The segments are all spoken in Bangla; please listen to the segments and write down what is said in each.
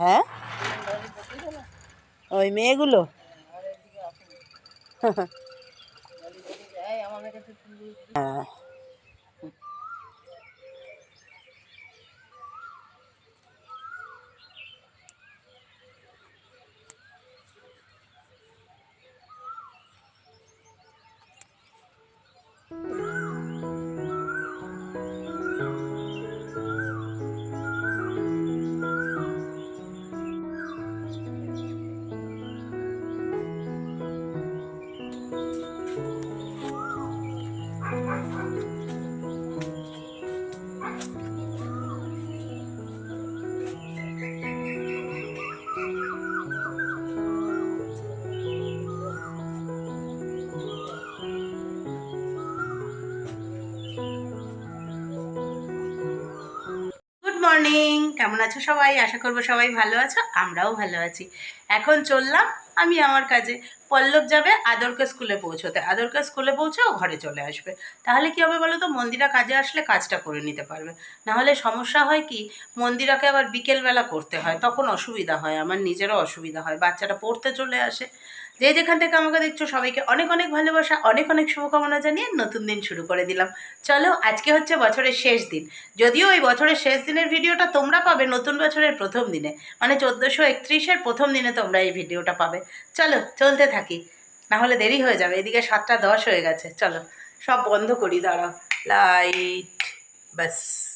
হ্যাঁ? ওই মেয়েগুলো? হ্যাঁ। কেমন আছো সবাই? আশা করব সবাই ভালো আছো, আমরাও ভালো আছি। এখন চললাম আমি আমার কাজে। পল্লব যাবে আদরকে স্কুলে পৌঁছোতে। আদরকে স্কুলে পৌঁছে ও ঘরে চলে আসবে। তাহলে কি হবে বলো তো মন্দিরা কাজে আসলে কাজটা করে নিতে পারবে। নাহলে সমস্যা হয় কি? মন্দিরাকে আবার বিকেলবেলা করতে হয়। তখন অসুবিধা হয়। আমার নিজেরও অসুবিধা হয়। বাচ্চাটা পড়তে চলে আসে। যে যেখান থেকে আমাকে দেখছ, সবাইকে অনেক অনেক ভালোবাসা, অনেক অনেক শুভকামনা জানিয়ে নতুন দিন শুরু করে দিলাম। চলো, আজকে হচ্ছে বছরের শেষ দিন। যদিও এই বছরের শেষ দিনের ভিডিওটা তোমরা পাবে নতুন বছরের প্রথম দিনে। মানে চোদ্দোশো একত্রিশের প্রথম দিনে তোমরা এই ভিডিওটা পাবে। চলো, চলতে থাকি। না হলে দেরি হয়ে যাবে। এদিকে সাতটা দশ হয়ে গেছে। চলো, সব বন্ধ করি, দাঁড়াও। লাইট বাস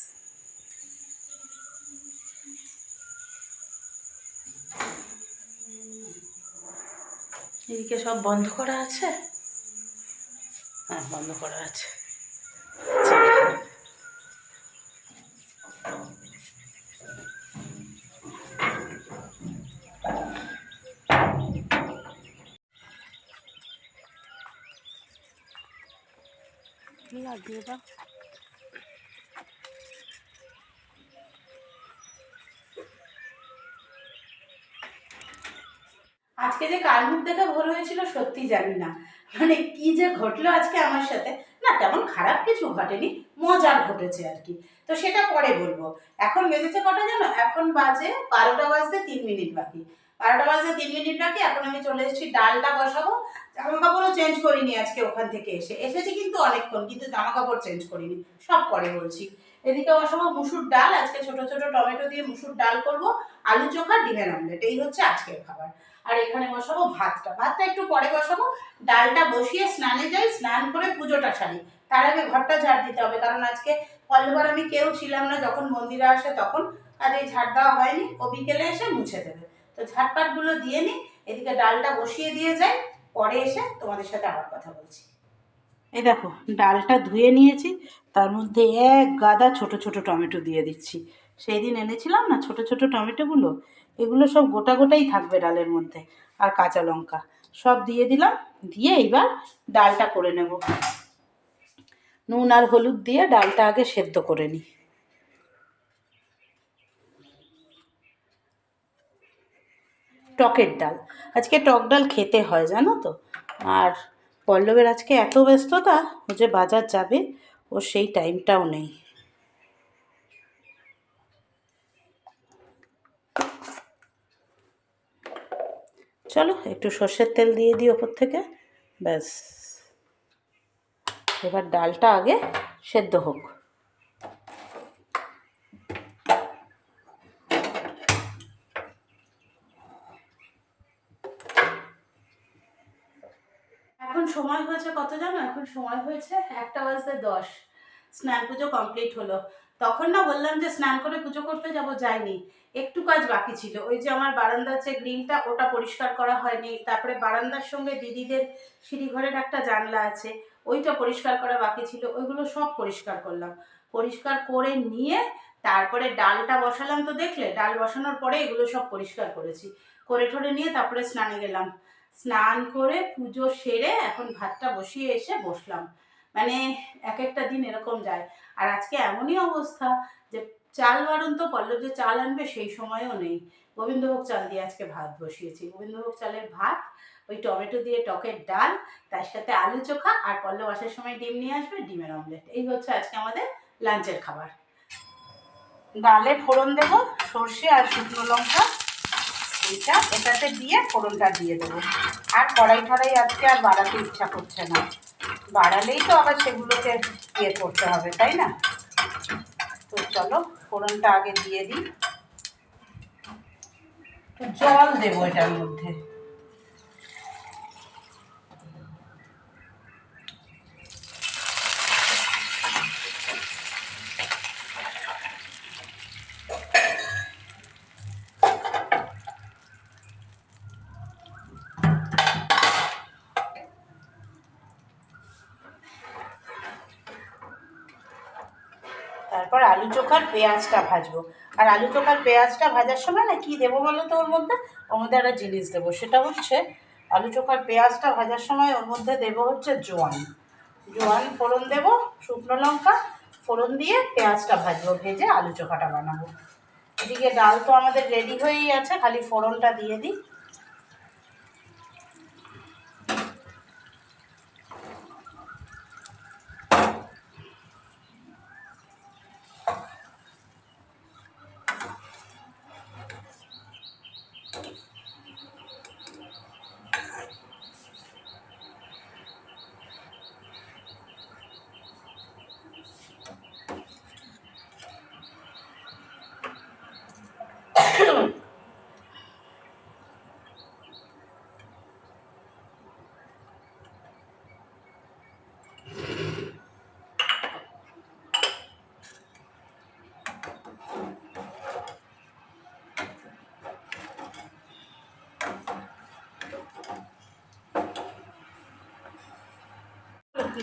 এদিকে সব বন্ধ করা আছে হ্যাঁ বন্ধ করা আছে। লাগিয়ে দাও আজকে যে কার মুখ দেখে ভোর হয়েছিল সত্যি জানি না। মানে কি যে ঘটলো আজকে আমার সাথে? না, তেমন খারাপ কিছু ঘটেনি মজার ঘটেছে আর কি। তো সেটা পরে বলব। এখন বেজেছে কটা জানো? এখন বাজে বারোটা বাজতে তিন মিনিট বাকি। বারোটা বাজতে তিন মিনিট বাকি, এখন আমি চলে এসেছি, ডালটা বসাবো। জামা কাপড়ও চেঞ্জ করিনি আজকে ওখান থেকে এসে। এসেছি কিন্তু অনেকক্ষণ, কিন্তু জামা কাপড় চেঞ্জ করিনি। সব পরে বলছি। এদিকে বসাবো মুসুর ডাল। আজকে ছোট ছোট টমেটো দিয়ে মুসুর ডাল করব, আলু চোখা, ডিমের অমলেট এই হচ্ছে আজকের খাবার। আর এখানে বসাবো ভাতটা। ভাতটা একটু পরে বসাবো। ডালটা বসিয়ে স্নানে যাই, স্নান করে পুজোটা সারি। তার আগে ঘরটা ঝাড় দিতে হবে, কারণ আজকে পল্লবার আমি কেউ ছিলাম না, যখন মন্দিরে আসে তখন। আর এই ঝাড় দেওয়া হয়নি, ও বিকেলে এসে মুছে দেবে। তো ঝাড়পাটগুলো দিয়ে নিই, এদিকে ডালটা বসিয়ে দিয়ে যাই, পরে এসে তোমাদের সাথে আবার কথা বলছি। এই দেখো, ডালটা ধুয়ে নিয়েছি, তার মধ্যে এক গাদা ছোট ছোট টমেটো দিয়ে দিচ্ছি। সেই দিন এনেছিলাম না ছোট ছোট টমেটোগুলো? এগুলো সব গোটা গোটাই থাকবে ডালের মধ্যে, আর কাঁচা লঙ্কা। সব দিয়ে দিলাম, দিয়ে এইবার ডালটা করে নেব। নুন আর হলুদ দিয়ে ডালটা আগে সেদ্ধ করে নিই। টকের ডাল। আজকে টক ডাল খেতে হয়, জানো তো? আর পল্লবের আজকে এত ব্যস্ততা যে বাজার যাবে, ও সেই টাইমটাও নেই। চলো, একটু সর্ষের তেল দিয়ে দিই ওপর থেকে, ব্যাস। এবার ডালটা আগে সেদ্ধ হোক এখন সময় হয়েছে কত জানো এখন সময় হয়েছে একটা বাজতে দশ। স্নান পুজো কমপ্লিট হলো। তখন না বললাম যে স্নান করে পুজো করতে যাব, যাইনি। একটু কাজ বাকি ছিল। ওই যে আমার বারান্দার যে গ্রিলটা ওটা পরিষ্কার করা হয়নি। তারপরে বারান্দার সঙ্গে দিদিদের সিঁড়িঘরের একটা জানলা আছে, ওইটা পরিষ্কার করা বাকি ছিল। ওইগুলো সব পরিষ্কার করলাম। পরিষ্কার করে নিয়ে তারপরে ডালটা বসালাম তো দেখলে, ডাল বসানোর পরে এগুলো সব পরিষ্কার করেছি। করে ঠরে নিয়ে তারপরে স্নানে গেলাম। স্নান করে পুজো সেরে এখন ভাতটা বসিয়ে এসে বসলাম। মানে এক একটা দিন এরকম যায়। আর আজকে এমনই অবস্থা যে চাল বারণ তো পল্লব যে চাল আনবে সেই সময়ও নেই। গোবিন্দভোগ চাল দিয়ে আজকে ভাত বসিয়েছি। গোবিন্দভোগ চালের ভাত, ওই টমেটো দিয়ে টকের ডাল, তার সাথে আলু চোখা আর পল্লব আসার সময় ডিম নিয়ে আসবে, ডিমের অমলেট। এই হচ্ছে আজকে আমাদের লাঞ্চের খাবার। ডালে ফোড়ন দেব, সর্ষে আর শুকনো লঙ্কা। এইটা এটাতে দিয়ে ফোড়নটা দিয়ে দেবো। আর কড়াই ঠড়াই আজকে আর বাড়াতে ইচ্ছা করছে না। বাড়ালেই তো আবার সেগুলোকে ইয়ে করতে হবে, তাই না? তো চলো, ফোড়নটা আগে দিয়ে দিই। জল দেবো এটার মধ্যে তারপর আলু চোখার পেঁয়াজটা ভাজবো। আর আলু চোখার পেঁয়াজটা ভাজার সময় না কী দেবো বলো তো ওর মধ্যে? ওর মধ্যে একটা জিনিস দেবো, সেটা হচ্ছে আলু চোখার পেঁয়াজটা ভাজার সময় ওর মধ্যে দেবো হচ্ছে জোয়ান। জোয়ান ফোড়ন দেবো, শুকনো লঙ্কা ফোড়ন দিয়ে পেঁয়াজটা ভাজবো, ভেজে আলু চোখাটা বানাবো। এদিকে ডাল তো আমাদের রেডি হয়েই আছে, খালি ফোড়নটা দিয়ে দিই।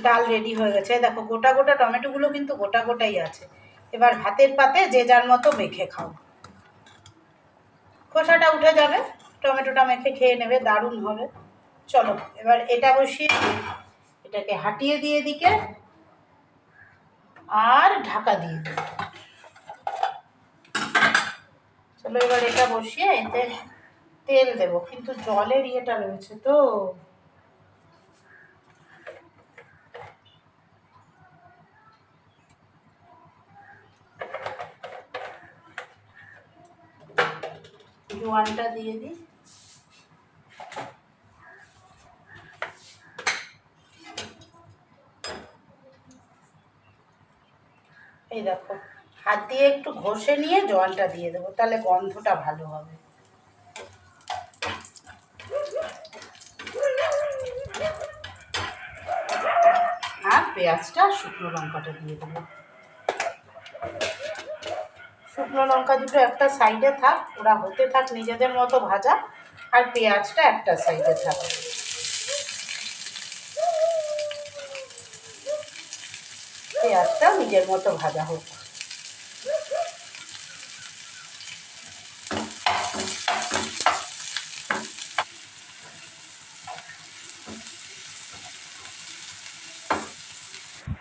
ডাল রেডি হয়ে গেছে। দেখো, গোটা গোটা টমেটোগুলো কিন্তু গোটা গোটাই আছে। এবার ভাতের পাতে যে যার মতো মেখে খাও। খোসাটা উঠে যাবে, টমেটোটা মেখে খেয়ে নেবে, দারুণ হবে। চলো, এবার এটা বসিয়ে এটাকে হাটিয়ে দিয়ে দিকে আর ঢাকা দিয়ে দিই। চলো, এবার এটা বসিয়ে এতে তেল দেবো, কিন্তু জলের ইয়েটা রয়েছে তো। জোয়ানটা দিয়ে দিই। এই দেখো, হাত দিয়ে একটু ঘষে নিয়ে জলটা দিয়ে দেবো, তাহলে গন্ধটা ভালো হবে। আর পেঁয়াজটা শুকনো লঙ্কাটা দিয়ে দেবো। শুকনো লঙ্কা দুটো একটা সাইডে থাক, ওরা হতে থাক, নিজেদের মতো ভাজা। আর পেঁয়াজটা একটা সাইডে থাক। পেঁয়াজটা নিজের মতো ভাজা হোক।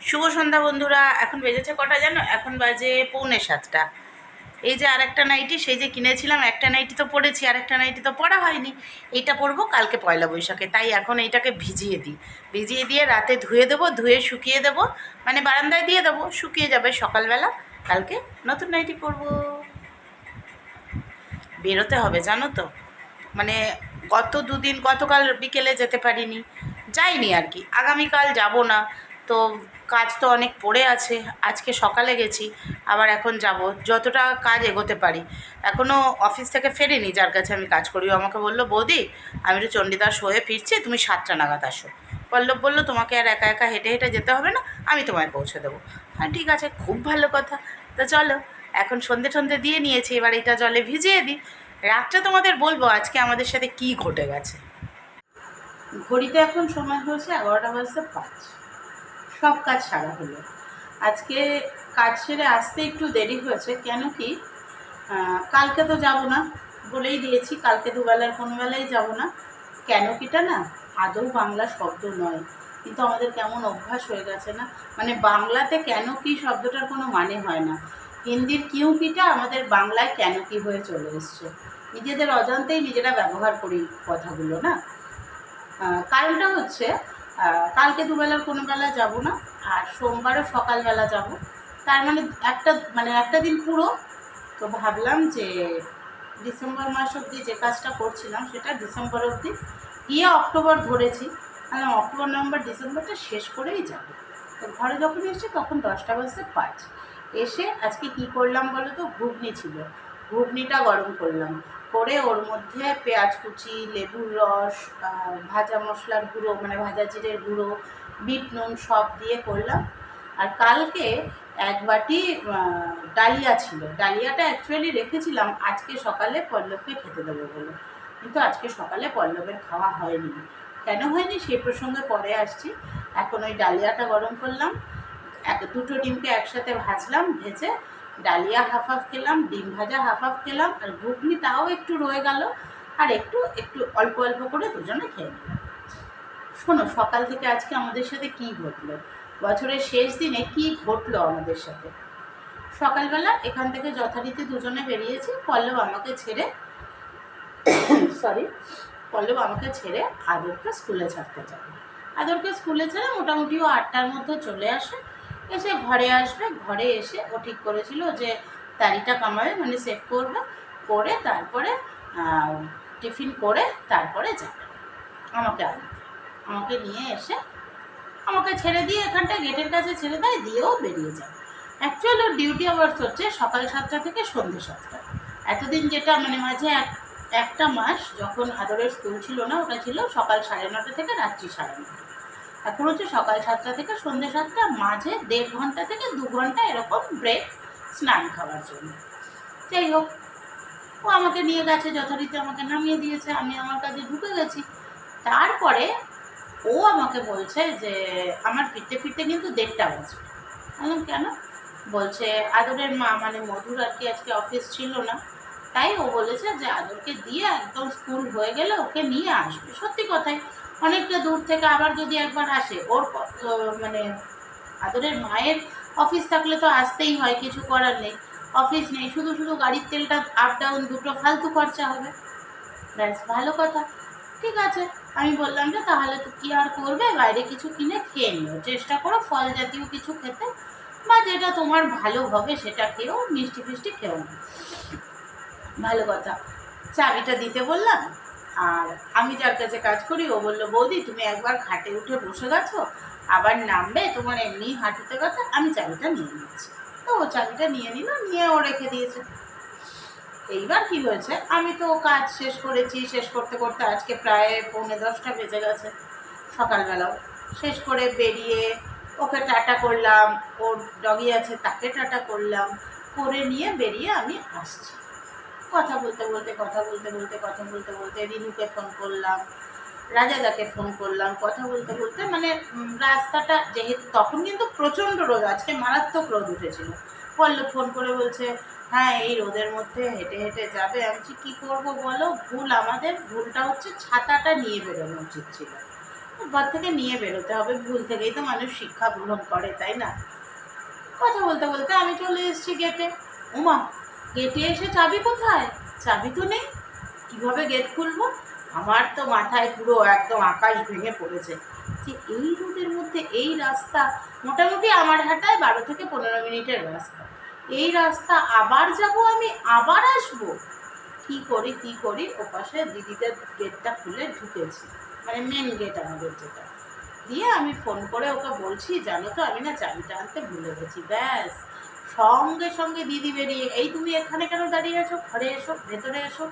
শুভ সন্ধ্যা বন্ধুরা, এখন বেজেছে কটা জানো? এখন বাজে পৌনে সাতটা। এই যে আরেকটা নাইটি, সেই যে কিনেছিলাম, একটা নাইটি তো পরেছি, আরেকটা নাইটি তো পরা হয়নি। এইটা পরবো, কালকে পয়লা বৈশাখে। তাই এখন এইটাকে ভিজিয়ে দিই। ভিজিয়ে দিয়ে রাতে ধুয়ে দেবো, ধুয়ে শুকিয়ে দেবো মানে বারান্দায় দিয়ে দেবো, শুকিয়ে যাবে সকালবেলা। কালকে নতুন নাইটি পরবো। বেরোতে হবে, জানো তো? মানে গত দুদিন, গতকাল বিকেলে যেতে পারিনি। যাইনি আর কি। আগামীকাল যাব না। তো কাজ তো অনেক পড়ে আছে, আজকে সকালে গেছি, আবার এখন যাব। যতটা কাজ এগোতে পারি। এখনও অফিস থেকে ফেরিনি, যার কাছে আমি কাজ করি। আমাকে বলল, বৌদি, আমি তো চণ্ডীদাস হয়ে ফিরছি, তুমি সাতটা নাগাদ আসো। পল্লব বলল, তোমাকে আর একা একা হেঁটে হেঁটে যেতে হবে না, আমি তোমায় পৌঁছে দেবো। হ্যাঁ ঠিক আছে, খুব ভালো কথা। তো চলো, এখন সন্ধে সন্ধে দিয়ে নিয়েছি, এবার এটা জলে ভিজিয়ে দিই। রাতটা তোমাদের বলব, আজকে আমাদের সাথে কি ঘটে গেছে? ঘড়িতে এখন সময় হয়েছে এগারোটা বাজতে পাঁচ। সব কাজ সারা হলো। আজকে কাজ সেরে আসতে একটু দেরি হয়েছে, কেন কি কালকে তো যাব না বলেই দিয়েছি, কালকে দুবেলার কোনো বেলায় যাব না। কেন কিটা না, আদৌ বাংলা শব্দ নয়, কিন্তু আমাদের কেমন অভ্যাস হয়ে গেছে না? মানে বাংলাতে কেন কি শব্দটার কোনো মানে হয় না। হিন্দির কিউ কিটা আমাদের বাংলায় কেন কি হয়ে চলে এসছে। নিজেদের অজান্তেই নিজেরা ব্যবহার করি কথাগুলো না? কারণটা হচ্ছে কালকে দুবেলার কোনো বেলা যাব না, আর সোমবারও সকালবেলা যাব। তার মানে একটা মানে একটা দিন পুরো, তো ভাবলাম যে ডিসেম্বর মাস অবধি যে কাজটা করছিলাম সেটা ডিসেম্বর অবধি। গিয়ে অক্টোবর ধরেছি মানে অক্টোবর, নভেম্বর, ডিসেম্বরটা শেষ করেই যাবে। তো ঘরে যখন এসেছি তখন দশটা বাজতে পাঁচ। এসে আজকে কি করলাম বলো তো? ঘুগনি ছিল। ঘুগনিটা গরম করলাম। করে ওর মধ্যে পেঁয়াজ কুচি, লেবুর রস ভাজা মশলার গুঁড়ো মানে ভাজা জিরের গুঁড়ো, বিট নুন সব দিয়ে করলাম। আর কালকে এক বাটি ডালিয়া ছিল। ডালিয়াটা অ্যাকচুয়ালি রেখেছিলাম, আজকে সকালে পল্লবকে খেতে দেবো বলে। কিন্তু আজকে সকালে পল্লবের খাওয়া হয়নি। কেন হয়নি? সেই প্রসঙ্গে পরে আসছি। এখন ওই ডালিয়াটা গরম করলাম। এক, দুটো ডিমকে একসাথে ভাজলাম, ভেজে ডালিয়া হাফ হাফ খেলাম, ডিম ভাজা হাফ হাফ খেলাম, আর ঘুগনি তাও একটু রয়ে গেল। আর একটু একটু অল্প অল্প করে দুজনে খেয়ে নিলাম। শোনো, সকাল থেকে আজকে আমাদের সাথে কি ঘটলো? বছরের শেষ দিনে কি ঘটলো আমাদের সাথে? সকালবেলা এখান থেকে যথারীতি দুজনে বেরিয়েছি। পল্লব আমাকে ছেড়ে সরি পল্লব আমাকে ছেড়ে আদরকে স্কুলে ছাড়তে যাবে। আদরকে স্কুলে ছেড়ে মোটামুটি ও আটটার মধ্যে চলে আসে। এসে ঘরে আসবে, ঘরে এসে ও ঠিক করেছিল যে তারিটা কামাবে মানে সেভ করবে, করে তারপরে টিফিন করে তারপরে যাবে। আমাকে আমাকে নিয়ে এসে আমাকে ছেড়ে দিয়ে এখানটায় গেটের কাছে ছেড়ে দেয়, দিয়েও বেরিয়ে যায়। অ্যাকচুয়ালি ওর ডিউটি আওয়ার্স হচ্ছে সকাল সাতটা থেকে সন্ধ্যে সাতটা। এতদিন যেটা মানে মাঝে এক, একটা মাস যখন আদরের স্কুল ছিল না, ওটা ছিল সকাল সাড়ে নটা থেকে রাত্রি সাড়ে নটা। এখন হচ্ছে সকাল সাতটা থেকে সন্ধ্যে সাতটা মাঝে দেড় ঘণ্টা থেকে দু ঘণ্টা এরকম ব্রেক স্নান খাওয়ার জন্য। যাই হোক, ও আমাকে নিয়ে গেছে, যথারীতি আমাকে নামিয়ে দিয়েছে, আমি আমার কাছে ঢুকে গেছি। তারপরে ও আমাকে বলছে যে, আমার ফিরতে ফিরতে কিন্তু দেড়টা বাজবে। আমি কেন? বলছে, আদরের মা মানে মধুর আর কি আজকে অফিস ছিল না। তাই ও বলেছে যে, আদরকে দিয়ে একদম স্কুল হয়ে গেলে ওকে নিয়ে আসবে। সত্যি কথাই। অনেকটা দূর থেকে আবার যদি একবার আসে, ওর মানে আদরের মায়ের অফিস থাকলে তো আসতেই হয়, কিছু করার নেই। অফিস নেই, শুধু শুধু গাড়ির তেলটা আপ ডাউন দুটো ফালতু খরচা হবে। ব্যাস, ভালো কথা। ঠিক আছে, আমি বললাম যে তাহলে তো কী আর করবে? বাইরে কিছু কিনে খেয়ে নিও। চেষ্টা করো, ফল জাতীয় কিছু খেতে। বা যেটা তোমার ভালো হবে সেটা খেয়েও মিষ্টি ফিষ্টি না ভালো কথা। চাবিটা দিতে বললাম। আর আমি যার কাছে কাজ করি, ও বলল, বৌদি, তুমি একবার খাটে উঠে বসে গেছো, আবার নামবে, তোমার এমনি হাঁটুতে কথা আমি চাবিটা নিয়ে নিচ্ছি। তো ও চাবিটা নিয়ে নিল, নিয়ে ও রেখে দিয়েছে। এইবার কি হয়েছে? আমি তো কাজ শেষ করেছি, শেষ করতে করতে আজকে প্রায় পৌনে দশটা বেজে গেছে সকালবেলাও শেষ করে বেরিয়ে ওকে টাটা করলাম, ওর ডগি আছে তাকে টাটা করলাম, করে নিয়ে বেরিয়ে আমি আসছি। কথা বলতে বলতে কথা বলতে বলতে কথা বলতে বলতে রিনুকে ফোন করলাম রাজাদাকে ফোন করলাম কথা বলতে বলতে মানে রাস্তাটা যেহেতু তখন কিন্তু প্রচণ্ড রোদ আজকে মারাত্মক রোদ উঠেছিল। পল্লব ফোন করে বলছে হ্যাঁ এই রোদের মধ্যে হেঁটে হেঁটে যাবে। আমি বলছি, কী করব বলো? ভুল আমাদের ভুলটা হচ্ছে ছাতাটা নিয়ে বেরোনো উচিত ছিল। ঘর থেকে নিয়ে বেরোতে হবে ভুল থেকেই তো মানুষ শিক্ষা গ্রহণ করে তাই না? কথা বলতে বলতে আমি চলে এসেছি গেটে উমা গেটে এসে চাবি কোথায়? চাবি তো নেই। কীভাবে গেট খুলবো? আমার তো মাথায় পুরো একদম আকাশ ভেঙে পড়েছে। যে এই রোদের মধ্যে এই রাস্তা মোটামুটি আমার হাঁটায় বারো থেকে পনেরো মিনিটের রাস্তা। এই রাস্তা আবার যাব আমি? আবার আসব? কি করি কি করি? ওপাশে দিদিদের গেটটা খুলে ঢুকেছি। মানে মেন গেট আমাদের যেটা। দিয়ে আমি ফোন করে ওকে বলছি, জানো তো আমি না চাবিটা আনতে ভুলে গেছি। ব্যাস। সঙ্গে সঙ্গে দিদি বেরিয়ে, এই তুমি এখানে কেন দাঁড়িয়ে আছো? ঘরে এসো, ভেতরে এসো।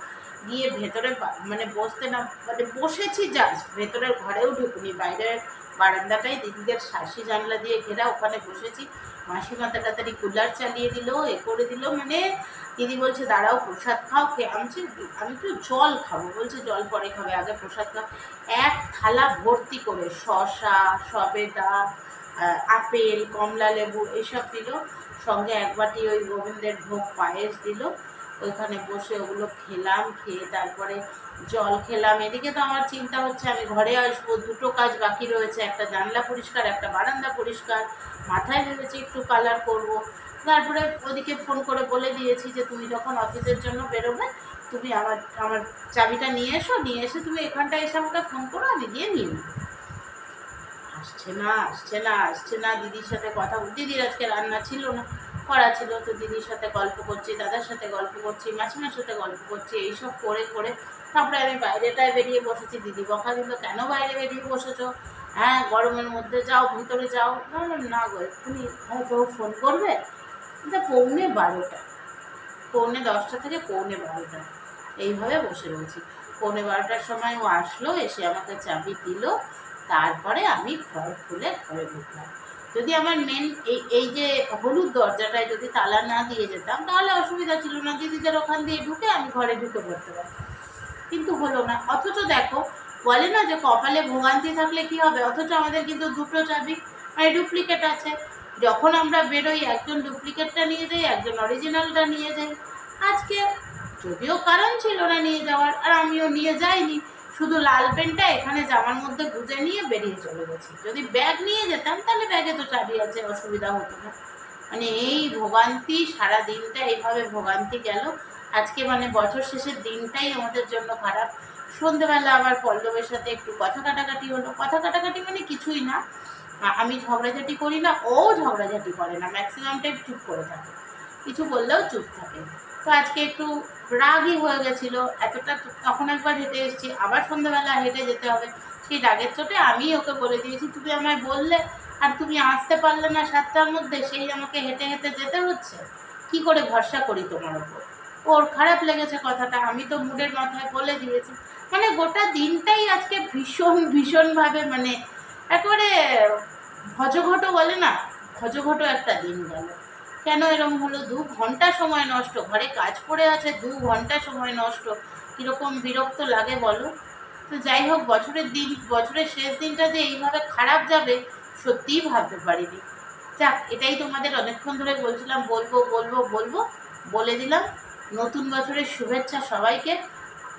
গিয়ে ভেতরে মানে বসতে না মানে বসেছি জাস্ট ভেতরের ঘরেও ঢুকুনি। বাইরের বারান্দাটাই দিদিদের শাসি জানলা দিয়ে ঘেরা, ওখানে বসেছি। মাসিমা তাড়াতাড়ি কুলার চালিয়ে দিল, এ করে দিল মানে দিদি বলছে, দাঁড়াও, প্রসাদ খাও, খেয়ে আমি আমি তো জল খাব। বলছে, জল পরে খাবে, আগে প্রসাদ খাও। এক থালা ভর্তি করে শশা সবেদা আপেল কমলা লেবু এসব দিল। সঙ্গে এক বাটি ওই গোবিন্দের ভোগ পায়েস দিল। ওইখানে বসে ওগুলো খেলাম, খেয়ে তারপরে জল খেলাম। এদিকে তো আমার চিন্তা হচ্ছে, আমি ঘরে আসব, দুটো কাজ বাকি রয়েছে, একটা জানলা পরিষ্কার, একটা বারান্দা পরিষ্কার। মাথায় ভেবেছি একটু কালার করব। তারপরে ওদিকে ফোন করে বলে দিয়েছি যে, তুমি যখন অফিসের জন্য বেরোবে, তুমি আমার আমার চাবিটা নিয়ে এসো, নিয়ে এসে তুমি এখানটায় এসে আমাকে ফোন করো, আমি গিয়ে নিয়ে নেব। আসছে না আসছে না আসছে না। দিদির সাথে কথা দিদির আজকে রান্না ছিল না করা ছিল। তো দিদির সাথে গল্প করছি দাদার সাথে গল্প করছি মাসিমার সাথে গল্প করছি এইসব করে করে তারপরে আমি বাইরেটায় বেরিয়ে বসেছি। দিদি বকা দিল কেন বাইরে বেরিয়ে বসেছো? হ্যাঁ গরমের মধ্যে যাও ভিতরে যাও। বললাম, না গো এক্ষুনি হয়তো ও ফোন করবে? এটা পৌনে বারোটা পৌনে দশটা থেকে পৌনে বারোটা এইভাবে বসে রয়েছি। পৌনে বারোটার সময় ও আসলো এসে আমাকে চাবি দিল। তারপরে আমি ঘর খুলে ঘরে ঢুকলাম। যদি আমার মেন এই এই যে হলুদ দরজাটায় যদি তালা না দিয়ে যেতাম, তাহলে অসুবিধা ছিল না। দিদিদের ওখান দিয়ে ঢুকে আমি ঘরে ঢুকে পড়তে পারতাম। কিন্তু হলো না। অথচ দেখো, বলে না যে কপালে ভোগান্তি থাকলে কি হবে? অথচ আমাদের কিন্তু দুটো চাবি মানে ডুপ্লিকেট আছে। যখন আমরা বেরোই, একজন ডুপ্লিকেটটা নিয়ে যাই, একজন অরিজিনালটা নিয়ে যাই। আজকে যদিও কারণ ছিল না নিয়ে যাওয়ার, আর আমিও নিয়ে যাইনি। শুধু লাল পেনটা এখানে জামার মধ্যে গুজে নিয়ে বেরিয়ে চলে গেছি। যদি ব্যাগ নিয়ে যেতাম, তাহলে ব্যাগে তো চাবি আছে, অসুবিধা হতো না। মানে এই ভোগান্তি, সারা দিনটা এইভাবে ভোগান্তি গেল। আজকে মানে বছর শেষের দিনটাই আমাদের জন্য খারাপ। সন্ধেবেলা আবার পল্লবের সাথে একটু কথা কাটাকাটি হলো। কথা কাটাকাটি মানে কিছুই না। আমি ঝগড়াঝাটি করি না, ও ঝগড়াঝাটি করে না। ম্যাক্সিমাম টাইম চুপ করে থাকে। কিছু বললেও চুপ থাকে। তো আজকে একটু রাগই হয়ে গেছিল, এতটা তখন একবার হেঁটে এসেছি, আবার সন্ধ্যাবেলা হেঁটে যেতে হবে। সেই রাগের চোটে আমি ওকে বলে দিয়েছি, তুমি আমায় বললে আর তুমি আসতে পারলে না সাতটার মধ্যে, সেই আমাকে হেঁটে হেঁটে যেতে হচ্ছে? কি করে ভরসা করি তোমার ওপর? ওর খারাপ লেগেছে কথাটা, আমি তো মুডের মাথায় বলে দিয়েছি। মানে গোটা দিনটাই আজকে ভীষণ, ভীষণভাবে মানে একেবারে ভজঘট বলে না, ভজঘট একটা দিন গেল। কেন এরকম হলো? দু ঘণ্টা সময় নষ্ট। ঘরে কাজ পড়ে আছে, দু ঘণ্টা সময় নষ্ট। কীরকম বিরক্ত লাগে বলো? তো যাই হোক, বছরের দিন, বছরের শেষ দিনটা যে এইভাবে খারাপ যাবে, সত্যিই ভাবতে পারিনি। যাক, এটাই তোমাদের অনেকক্ষণ ধরে বলছিলাম, বলব বলব বলব। বলে দিলাম, নতুন বছরের শুভেচ্ছা সবাইকে।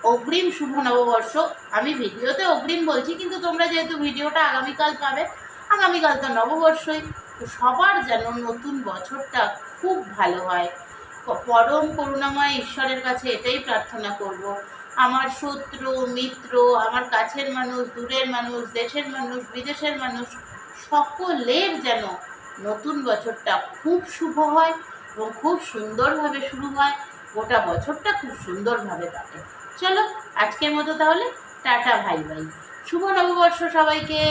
অগ্রিম শুভ নববর্ষ। আমি ভিডিওতে অগ্রিম বলছি, কিন্তু তোমরা যেহেতু ভিডিওটা আগামীকাল পাবে, আগামীকাল তো নববর্ষই। সবার যেন নতুন বছরটা খুব ভালো হয়। পরম করুণাময় ঈশ্বরের কাছে এটাই প্রার্থনা করব। আমার শত্রু, মিত্র, আমার কাছের মানুষ, দূরের মানুষ, দেশের মানুষ, বিদেশের মানুষ, সকলের যেন নতুন বছরটা খুব শুভ হয় এবং খুব সুন্দরভাবে শুরু হয়। গোটা বছরটা খুব সুন্দরভাবে কাটে। চলো আজকের মতো তাহলে টাটা ভাই ভাই শুভ নববর্ষ সবাইকে।